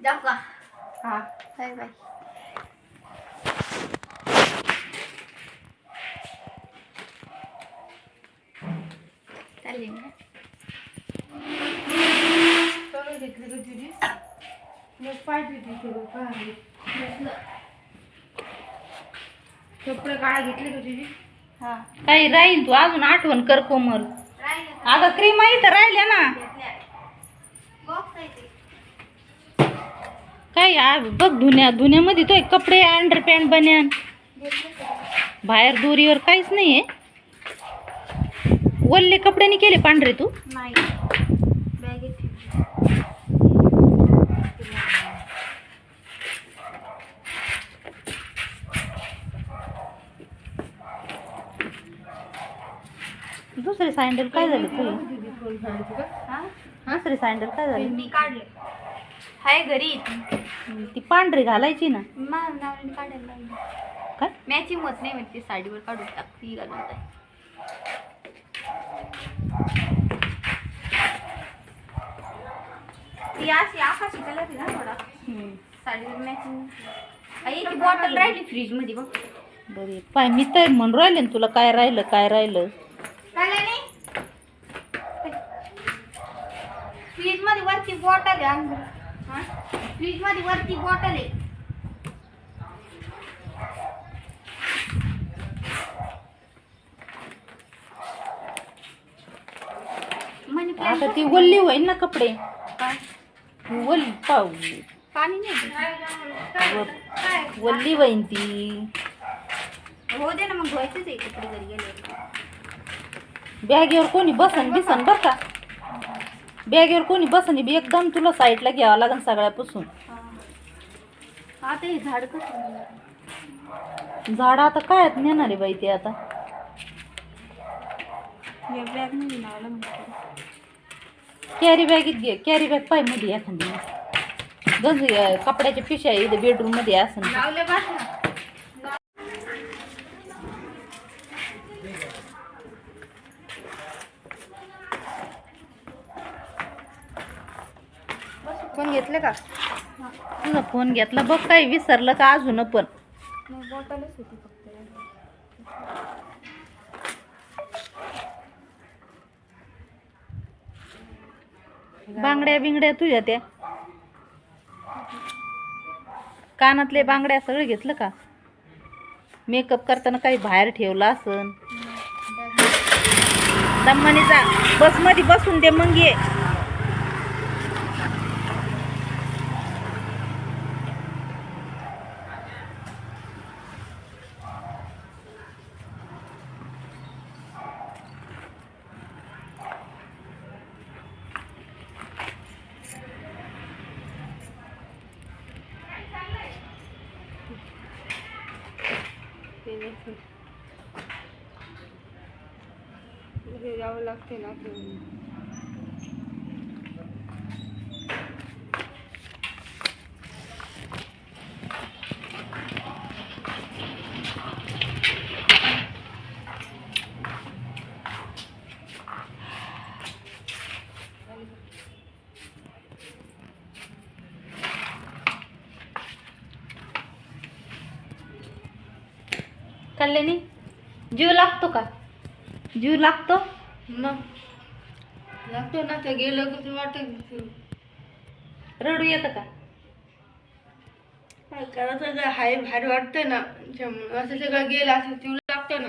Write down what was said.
जाऊ का हा बाय बाय चालली ना घेतली तुझी मग पाहिजे कपडे काळा घेतले तुझी हा काही राहील तू अजून आठवण कर कोमल. राहिलं अगं क्रीम तर राहिल्या ना घेतल्या बॉक्स आहे ते काय बघ धुण्या धुण्यामध्ये तो कपडे अंडरपॅन्ट बन्यान घेतलं सगळं. बाहेर दोरीवर काहीच नाहीये. वल्ले कपड्याने केले पांढरे तू. दुसरे सँडल काय झाले का? हा? दुसरे सँडल काय झाले? मी काढले हाय घरी ती पांढरी घालायची ना. माझ्या नावाने काढायला लागली काय? मॅचिंग होत नाही म्हणजे साडीवर काढून घालून जाय. ती अशी आकाशी कलर आहे ना थोडा. साडीवर मॅचिंग आई ती बॉटल राहिली फ्रीजमध्ये बघ. बरे पाय मी तर म्हणून राहिले ना तुला काय राहिलं काय राहिलं. राहिला नाही. फ्रीजमध्ये वरती बॉटल आहे अंदर फ्रीजमध्ये वरती बॉटल आहे. मनी आता ती वल्ली होईल ना कपडे. काय वल्ली पाव पाणी नाही काय वल्ली होईन ती. हो दे ना मग धुवायचेच आहे कपडे घरी गेले. बॅगेवर कोणी बसन बिसन बर का? बॅगेवर कोणी बसन बी एकदम तुला साईडला घ्यावं लागेल सगळ्यापासून. आता हे झाड कसं झाड आता काय नेणार आहे बाई ते आता. या बॅगमध्ये लावलं म्हणते कॅरी बॅगीत घे कॅरी बॅग पायमध्ये एखादी. गंज अं, कपड्याच्या पिशा इथे बेडरूममध्ये असं. लावले बस ना फोन घेतले का? तुझा फोन घेतला. बघ काही विसरलं का अजून पण. नाही बॉटलच होती फक्त. बांगड्या बिंगड्या तुझ्या त्या. कानातले बांगड्या सगळं घेतलं का? मेकअप करताना काही बाहेर ठेवलं असन. दम्मानी जा. बसमध्ये बसून दे मग ये. जावं लागते ना कल्याणी जीव लागतो का जीव लागतो मग लागतो ना ते गेलं की वाटत रडू येतं का काय करायचं हाय भारी वाटतं ना त्यामुळं असं सगळं गेलं असं तुला लागतं ना